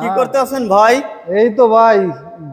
কি। করতে আছেন ভাই? এই তো ভাই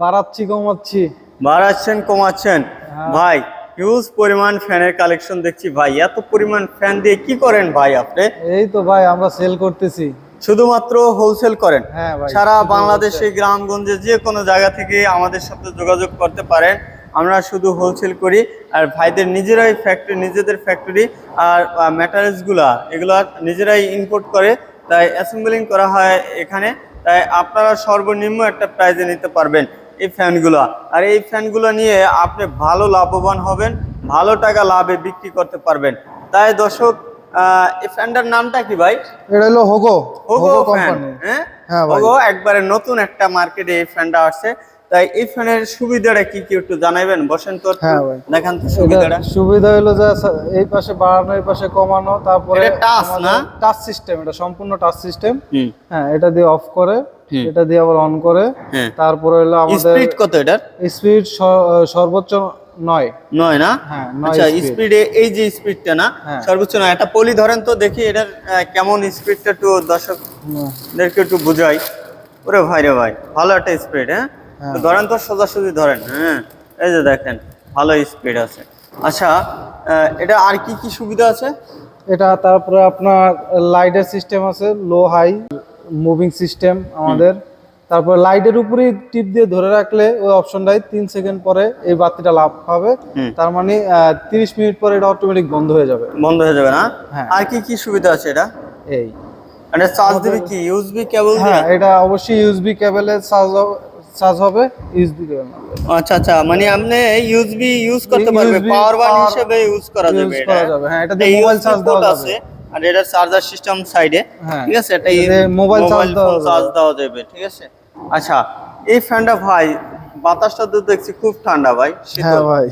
বাড়াচ্ছি কমাচ্ছি। বাড়াচ্ছেন কমাচ্ছেন। হ্যাঁ। ভাই হিউজ পরিমাণ ফ্যানের কালেকশন দেখছি ভাই। এত পরিমাণ ফ্যান দিয়ে কি করেন ভাই আপনি? এই তো ভাই আমরা সেল করতেছি। শুধুমাত্র হোলসেল করেন? হ্যাঁ সারা বাংলাদেশে গ্রামগঞ্জে যে কোনো জায়গা থেকে আমাদের সাথে যোগাযোগ করতে পারেন। আমরা শুধু হোলসেল করি। আর ভাইদের নিজেরাই ফ্যাক্টরি নিজেদের ফ্যাক্টরি আর ম্যাটারিয়ালসগুলা এগুলো নিজেরাই ইম্পোর্ট করে। তাই অ্যাসেম্বলিং করা হয় এখানে। তাই আপনারা সর্বনিম্ন একটা প্রাইজে নিতে পারবেন এই ফ্যানগুলো। আর এই ফ্যানগুলো নিয়ে আপনি ভালো লাভবান হবেন ভালো টাকা লাভে বিক্রি করতে পারবেন। তাই দর্শক এই ফ্যানটার নামটা কি ভাই? এটা হলো হোগো হোগো ফ্যান হ্যাঁ? হ্যাঁ একবারে নতুন একটা মার্কেটে এই ফ্যানটা আসছে। তাই এই ফ্যানের সুবিধাটা কি কি একটু জানাবেন বসেন তো হ্যাঁ ভাই। দেখান তো সুবিধাটা। সুবিধা হলো যে এই পাশে বাড়ানো এই পাশে কমানো তারপরে এটা touch না? টাচ সিস্টেম এটা সম্পূর্ণ টাচ সিস্টেম। হ্যাঁ এটা দিয়ে অফ করে এটা দিয়ে আবার অন করে। হ্যাঁ। তারপরে হলো আমাদের স্পিড কত এটার? স্পিড সর্বোচ্চ নয়। নয় না? হ্যাঁ আচ্ছা স্পিডে। এই যে স্পিডটা না হ্যাঁ। সর্বোচ্চ না একটা পলি ধরেন তো দেখি এটার কেমন স্পিডটা একটু দর্শকদেরকে একটু বুঝাই। ওরে ভাই রে ভাই ভালো একটা স্পিড হ্যাঁ? ধরেন তো সোজাসুজি ধরেন হ্যাঁ এই যে দেখেন ভালো স্পিড আছে। আচ্ছা এটা আর কি কি সুবিধা আছে? এটা তারপরে আপনার লাইটের সিস্টেম আছে লো হাই মুভিং সিস্টেম আমাদের। তারপরে লাইটের উপরেই টিপ দিয়ে ধরে রাখলে ওই অপশনটাই তিন সেকেন্ড পরে এই বাতিটা লাভ পাবে হুম। তার মানে তিরিশ মিনিট পরে এটা অটোমেটিক বন্ধ হয়ে যাবে। বন্ধ হয়ে যাবে না? হ্যাঁ। আর কি কি সুবিধা আছে এটা? এই। এটা চার্জ দিবে কি? ইউএসবি কেবল হ্যাঁ এটা অবশ্যই ইউএসবি কেবলে চার্জ চার্জ হবে ইউএসবি কেবল আচ্ছা আচ্ছা মানে আপনি ইউএসবি ইউজ করতে পারবে পাওয়ার বান হিসেবে ইউজ করা যাবে করা এটা। যাবে, হ্যাঁ, এটা দিয়ে mobile USB দেওয়া আছে আর এটা চার্জার সিস্টেম সাইডে হ্যাঁ। ঠিক আছে এটা দেওয়া চার্জ দেওয়া যাবে ঠিক আছে। আচ্ছা এই ফ্যানটা ভাই বাতাসটা তো দেখছি খুব ঠান্ডা ভাই হ্যাঁ ভাই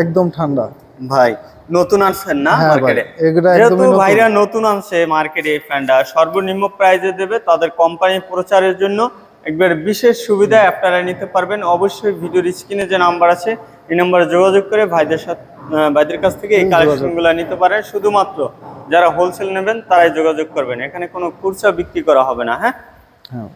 একদম ঠান্ডা। ভাই নতুন আনছেন না হ্যাঁ মার্কেটে এগুলা যেহেতু নতুন। ভাইরা নতুন আনছে মার্কেটে এই ফ্যানটা সর্বনিম্ন প্রাইজে দেবে তাদের কোম্পানি প্রচারের জন্য একবার বিশেষ সুবিধা আপনারা নিতে পারবেন। অবশ্যই ভিডিওর স্ক্রিনে যে নাম্বার আছে এই নাম্বারে যোগাযোগ করে ভাইদের সাথে ভাইদের কাছ থেকে এই। কালেকশনগুলো নিতে পারেন। শুধুমাত্র যারা হোলসেল নেবেন তারাই যোগাযোগ করবেন। এখানে কোনো খুচরা বিক্রি করা হবে না হ্যাঁ? হ্যাঁ।